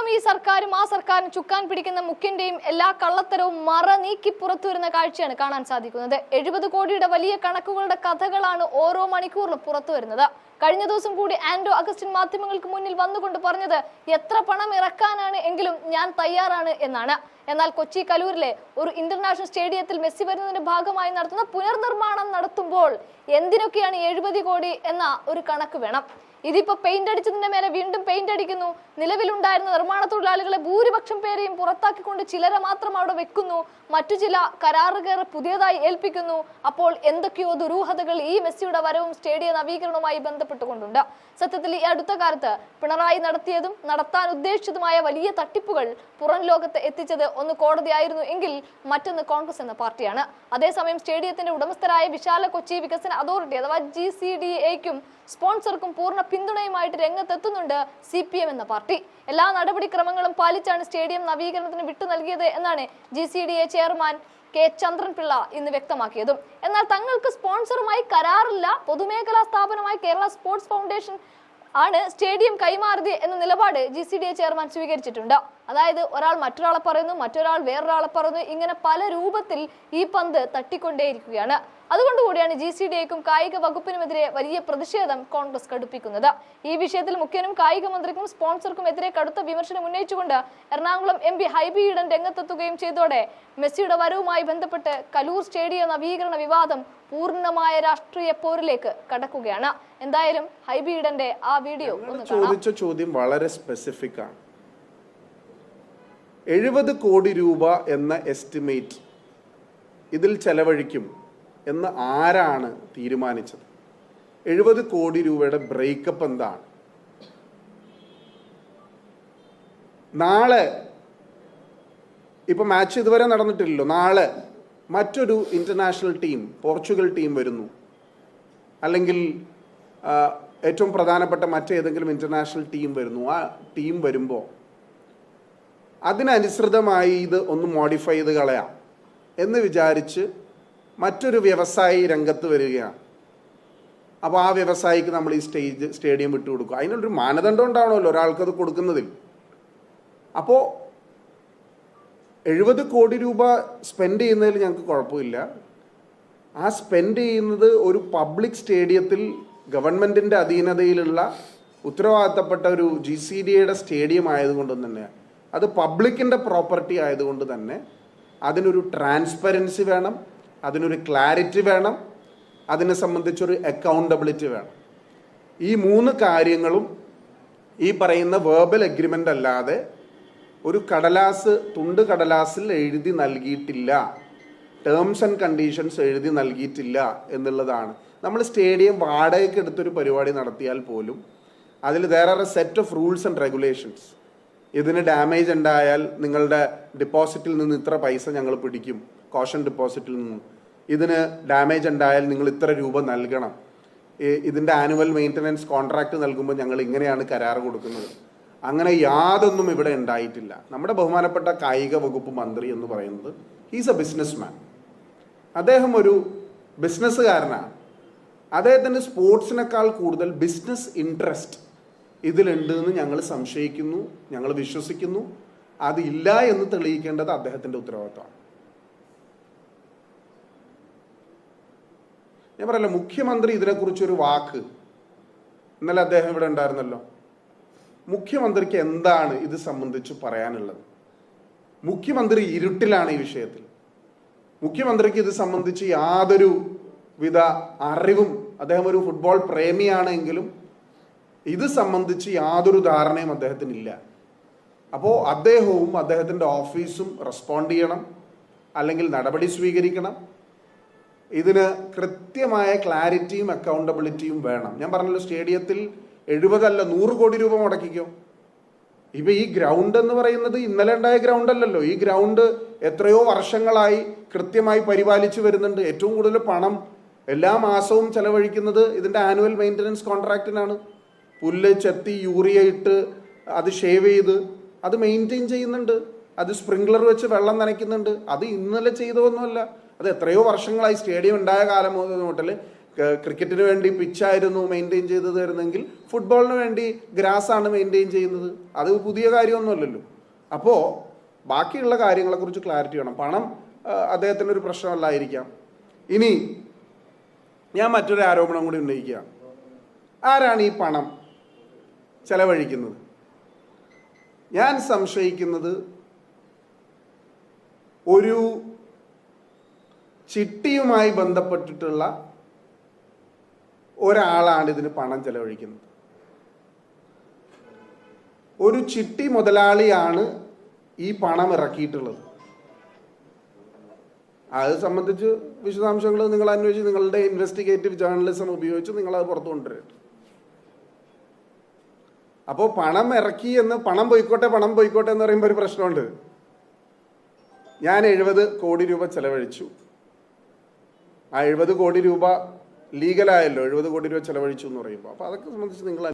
അടക്കം ഈ സർക്കാരും ആ സർക്കാരും ചുക്കാൻ പിടിക്കുന്ന മുഖ്യന്റെയും എല്ലാ കള്ളത്തരവും മറ നീക്കി പുറത്തു വരുന്ന കാഴ്ചയാണ് കാണാൻ സാധിക്കുന്നത്. എഴുപത് കോടിയുടെ വലിയ കണക്കുകളുടെ കഥകളാണ് ഓരോ മണിക്കൂറിലും പുറത്തു വരുന്നത്. കഴിഞ്ഞ ദിവസം കൂടി ആൻഡോ അഗസ്റ്റിൻ മാധ്യമങ്ങൾക്ക് മുന്നിൽ വന്നുകൊണ്ട് പറഞ്ഞത് എത്ര പണം ഇറക്കാനാണ് എങ്കിലും ഞാൻ തയ്യാറാണ് എന്നാണ്. എന്നാൽ കൊച്ചി കലൂരിലെ ഒരു ഇന്റർനാഷണൽ സ്റ്റേഡിയത്തിൽ മെസ്സി വരുന്നതിന്റെ ഭാഗമായി നടത്തുന്ന പുനർനിർമ്മാണം നടത്തുമ്പോൾ എന്തിനൊക്കെയാണ് എഴുപത് കോടി എന്ന ഒരു കണക്ക് വേണം? ഇതിപ്പോ പെയിന്റ് അടിച്ചതിന്റെ മേലെ വീണ്ടും പെയിന്റ് അടിക്കുന്നു. നിലവിലുണ്ടായിരുന്ന നിർമ്മാണ തൊഴിലാളികളെ ഭൂരിപക്ഷം പേരെയും പുറത്താക്കിക്കൊണ്ട് ചിലരെ മാത്രം അവിടെ വെക്കുന്നു. മറ്റു ചില കരാറുകാരെ പുതിയതായി ഏൽപ്പിക്കുന്നു. അപ്പോൾ എന്തൊക്കെയോ ദുരൂഹതകൾ ഈ മെസ്സിയുടെ വരവും സ്റ്റേഡിയ നവീകരണവുമായി ബന്ധപ്പെട്ടുകൊണ്ടുണ്ട്. സത്യത്തിൽ ഈ അടുത്ത കാലത്ത് പിണറായി നടത്തിയതും നടത്താൻ ഉദ്ദേശിച്ചതുമായ വലിയ തട്ടിപ്പുകൾ പുറം ലോകത്ത് എത്തിച്ചത് ഒന്ന് കോടതിയായിരുന്നു എങ്കിൽ മറ്റൊന്ന് കോൺഗ്രസ് എന്ന പാർട്ടിയാണ്. അതേസമയം സ്റ്റേഡിയത്തിന്റെ ഉടമസ്ഥരായ വിശാല കൊച്ചി വികസന അതോറിറ്റി അഥവാ ജി സി ഡി എക്കും സ്പോൺസർക്കും പൂർണ പിന്തുണയുമായിട്ട് രംഗത്തെത്തുന്നുണ്ട് സി പി എം എന്ന പാർട്ടി. എല്ലാ നടപടിക്രമങ്ങളും പാലിച്ചാണ് സ്റ്റേഡിയം നവീകരണത്തിന് വിട്ടു നൽകിയത് എന്നാണ് G C D A chairman K Chandranpillai ഇന്ന് വ്യക്തമാക്കിയതും. എന്നാൽ തങ്ങൾക്ക് സ്പോൺസറുമായി കരാറില്ല. പൊതുമേഖലാ സ്ഥാപനമായ കേരള സ്പോർട്സ് ഫൗണ്ടേഷൻ ആണ് സ്റ്റേഡിയം കൈമാറിയത് എന്ന നിലപാട് G C D A chairman സ്വീകരിച്ചിട്ടുണ്ട്. അതായത് ഒരാൾ മറ്റൊരാളെ പറയുന്നു മറ്റൊരാൾ വേറൊരാളെ പറയുന്നു ഇങ്ങനെ പല രൂപത്തിൽ ഈ പന്ത് തട്ടിക്കൊണ്ടേയിരിക്കുകയാണ്. അതുകൊണ്ട് കൂടിയാണ് ജി സി ഡി എക്കും കായിക വകുപ്പിനുമെതിരെ വലിയ പ്രതിഷേധം കോൺഗ്രസ് കടുപ്പിക്കുന്നത്. ഈ വിഷയത്തിൽ മുഖ്യനും കായിക മന്ത്രിക്കും സ്പോൺസർക്കും എതിരെ കടുത്ത വിമർശനം ഉന്നയിച്ചുകൊണ്ട് എറണാകുളം എം പി ഹൈബി ഈഡൻ രംഗത്തെത്തുകയും ചെയ്തോടെ മെസ്സിയുടെ വരവുമായി ബന്ധപ്പെട്ട് കലൂർ സ്റ്റേഡിയം നവീകരണ വിവാദം പൂർണമായ രാഷ്ട്രീയ പോരിലേക്ക് കടക്കുകയാണ്. എന്തായാലും ഹൈബി ഈഡന്റെ ആ വീഡിയോ ചോദിച്ച ചോദ്യം വളരെ സ്പെസിഫിക് ആണ്. എഴുപത് കോടി രൂപ എന്ന എസ്റ്റിമേറ്റ് ഇതിൽ ചെലവഴിക്കും എന്ന് ആരാണ് തീരുമാനിച്ചത്? എഴുപത് കോടി രൂപയുടെ ബ്രേക്കപ്പ് എന്താണ്? നാളെ ഇപ്പൊ മാച്ച് ഇതുവരെ നടന്നിട്ടില്ലല്ലോ. നാളെ മറ്റൊരു ഇന്റർനാഷണൽ ടീം പോർച്ചുഗൽ ടീം വരുന്നു. അല്ലെങ്കിൽ ഏറ്റവും പ്രധാനപ്പെട്ട മറ്റേതെങ്കിലും ഇന്റർനാഷണൽ ടീം വരുന്നു. ആ ടീം വരുമ്പോൾ അതിനനുസൃതമായി ഇത് ഒന്ന് മോഡിഫൈ ചെയ്ത് കളയാം എന്ന് വിചാരിച്ച് മറ്റൊരു വ്യവസായി രംഗത്ത് വരികയാണ്. അപ്പോൾ ആ വ്യവസായിക്ക് നമ്മൾ ഈ സ്റ്റേജ് സ്റ്റേഡിയം വിട്ടു കൊടുക്കുക അതിനുള്ളൊരു മാനദണ്ഡം ഉണ്ടാവണമല്ലോ ഒരാൾക്കത് കൊടുക്കുന്നതിൽ. അപ്പോൾ എഴുപത് കോടി രൂപ സ്പെൻഡ് ചെയ്യുന്നതിൽ ഞങ്ങൾക്ക് കുഴപ്പമില്ല. ആ സ്പെൻഡ് ചെയ്യുന്നത് ഒരു പബ്ലിക് സ്റ്റേഡിയത്തിൽ ഗവൺമെന്റിന്റെ അധീനതയിലുള്ള ഉത്തരവാദിത്തപ്പെട്ട ഒരു ജി സി ഡി സ്റ്റേഡിയം ആയതുകൊണ്ടും തന്നെ അത് പബ്ലിക്കിന്റെ പ്രോപ്പർട്ടി ആയതുകൊണ്ട് തന്നെ അതിനൊരു ട്രാൻസ്പെറൻസി വേണം അതിനൊരു ക്ലാരിറ്റി വേണം അതിനെ സംബന്ധിച്ചൊരു അക്കൗണ്ടബിലിറ്റി വേണം. ഈ മൂന്ന് കാര്യങ്ങളും ഈ പറയുന്ന വേർബൽ അഗ്രിമെന്റ് അല്ലാതെ ഒരു കടലാസ് തുണ്ട് കടലാസിൽ എഴുതി നൽകിയിട്ടില്ല ടേംസ് ആൻഡ് കണ്ടീഷൻസ് എഴുതി നൽകിയിട്ടില്ല എന്നുള്ളതാണ്. നമ്മൾ സ്റ്റേഡിയം വാടകയ്ക്ക് എടുത്തൊരു പരിപാടി നടത്തിയാൽ പോലും അതിൽ വേറെ are a set of rules and regulations ഇതിന് ഡാമേജ് ഉണ്ടായാൽ നിങ്ങളുടെ ഡിപ്പോസിറ്റിൽ നിന്ന് ഇത്ര പൈസ ഞങ്ങൾ പിടിക്കും. കോഷൻ ഡിപ്പോസിറ്റിൽ നിന്ന്. ഇതിന് ഡാമേജ് ഉണ്ടായാൽ നിങ്ങൾ ഇത്ര രൂപ നൽകണം. ഇതിന്റെ ആനുവൽ മെയിന്റനൻസ് കോൺട്രാക്ട് നൽകുമ്പോൾ ഞങ്ങൾ ഇങ്ങനെയാണ് കരാർ കൊടുക്കുന്നത്. അങ്ങനെ യാതൊന്നും ഇവിടെ ഉണ്ടായിട്ടില്ല. നമ്മുടെ ബഹുമാനപ്പെട്ട കായിക വകുപ്പ് മന്ത്രി എന്ന് പറയുന്നത് ഹീസ് എ ബിസിനസ് മാൻ അദ്ദേഹം ഒരു ബിസിനസ്സുകാരനാണ് അദ്ദേഹത്തിന്റെ സ്പോർട്സിനേക്കാൾ കൂടുതൽ ബിസിനസ് ഇൻട്രസ്റ്റ് ഇതിലുണ്ട് എന്ന് ഞങ്ങൾ സംശയിക്കുന്നു ഞങ്ങൾ വിശ്വസിക്കുന്നു. അതില്ല എന്ന് തെളിയിക്കേണ്ടത് അദ്ദേഹത്തിന്റെ ഉത്തരവാദിത്തമാണ്. ഞാൻ പറയല്ല മുഖ്യമന്ത്രി ഇതിനെക്കുറിച്ച് ഒരു വാക്ക്. ഇന്നലെ അദ്ദേഹം ഇവിടെ ഉണ്ടായിരുന്നല്ലോ. മുഖ്യമന്ത്രിക്ക് എന്താണ് ഇത് സംബന്ധിച്ച് പറയാനുള്ളത്? മുഖ്യമന്ത്രി ഇരുട്ടിലാണ് ഈ വിഷയത്തിൽ. മുഖ്യമന്ത്രിക്ക് ഇത് സംബന്ധിച്ച് യാതൊരു വിധ അറിവും അദ്ദേഹം ഒരു ഫുട്ബോൾ പ്രേമിയാണെങ്കിലും ഇത് സംബന്ധിച്ച് യാതൊരു ധാരണയും അദ്ദേഹത്തിനില്ല. അപ്പോൾ അദ്ദേഹവും അദ്ദേഹത്തിന്റെ ഓഫീസും റെസ്പോണ്ട് ചെയ്യണം അല്ലെങ്കിൽ നടപടി സ്വീകരിക്കണം. ഇതിന് കൃത്യമായ ക്ലാരിറ്റിയും അക്കൗണ്ടബിലിറ്റിയും വേണം. ഞാൻ പറഞ്ഞല്ലോ സ്റ്റേഡിയത്തിൽ എഴുപതല്ല നൂറ് കോടി രൂപ മുടക്കിക്കോ? ഇപ്പൊ ഈ ഗ്രൗണ്ട് എന്ന് പറയുന്നത് ഇന്നലെ ഉണ്ടായ ഗ്രൗണ്ട് അല്ലല്ലോ ഈ ഗ്രൗണ്ട് എത്രയോ വർഷങ്ങളായി കൃത്യമായി പരിപാലിച്ചു വരുന്നുണ്ട്. ഏറ്റവും കൂടുതൽ പണം എല്ലാ മാസവും ചെലവഴിക്കുന്നത് ഇതിന്റെ ആനുവൽ മെയിന്റനൻസ് കോൺട്രാക്റ്റിനാണ്. പുല്ല് ചെത്തി യൂറിയ ഇട്ട് അത് ഷേവ് ചെയ്ത് അത് മെയിന്റെയിൻ ചെയ്യുന്നുണ്ട്. അത് സ്പ്രിംഗ്ലർ വെച്ച് വെള്ളം നനയ്ക്കുന്നുണ്ട്. അത് ഇന്നലെ ചെയ്തതൊന്നുമല്ല. അത് എത്രയോ വർഷങ്ങളായി സ്റ്റേഡിയം ഉണ്ടായ കാലം മുതൽ ക്രിക്കറ്റിന് വേണ്ടി പിച്ചായിരുന്നു മെയിന്റെയിൻ ചെയ്ത് തരുന്നെങ്കിൽ ഫുട്ബോളിന് വേണ്ടി ഗ്രാസാണ് മെയിന്റെയിൻ ചെയ്യുന്നത്. അത് പുതിയ കാര്യമൊന്നുമല്ലല്ലോ. അപ്പോൾ ബാക്കിയുള്ള കാര്യങ്ങളെക്കുറിച്ച് ക്ലാരിറ്റി വേണം. പണം അദ്ദേഹത്തിന്റെ ഒരു പ്രശ്നമല്ലായിരിക്കാം. ഇനി ഞാൻ മറ്റൊരു ആരോപണം കൂടി ഉന്നയിക്കുക. ആരാണ് ഈ പണം? ചെലവഴിക്കുന്നത്. ഞാൻ സംശയിക്കുന്നത് ഒരു ചിട്ടിയുമായി ബന്ധപ്പെട്ടിട്ടുള്ള ഒരാളാണ് ഇതിന് പണം ചെലവഴിക്കുന്നത്. ഒരു ചിട്ടി മുതലാളിയാണ് ഈ പണം ഇറക്കിയിട്ടുള്ളത്. അത് സംബന്ധിച്ച് വിശദാംശങ്ങൾ നിങ്ങൾ അന്വേഷിച്ച് നിങ്ങളുടെ ഇൻവെസ്റ്റിഗേറ്റീവ് ജേർണലിസം ഉപയോഗിച്ച് നിങ്ങൾ അത് പുറത്തു കൊണ്ടുവരും അപ്പോൾ പണം ഇറക്കി എന്ന് പണം പോയിക്കോട്ടെ പണം പോയിക്കോട്ടെ എന്ന് പറയുമ്പോൾ ഒരു പ്രശ്നമുണ്ട്. ഞാൻ എഴുപത് കോടി രൂപ ചെലവഴിച്ചു. ആ എഴുപത് കോടി രൂപ ലീഗലായല്ലോ എഴുപത് കോടി രൂപ ചെലവഴിച്ചു എന്ന് പറയുമ്പോൾ അപ്പോൾ അതൊക്കെ സംബന്ധിച്ച് നിങ്ങൾ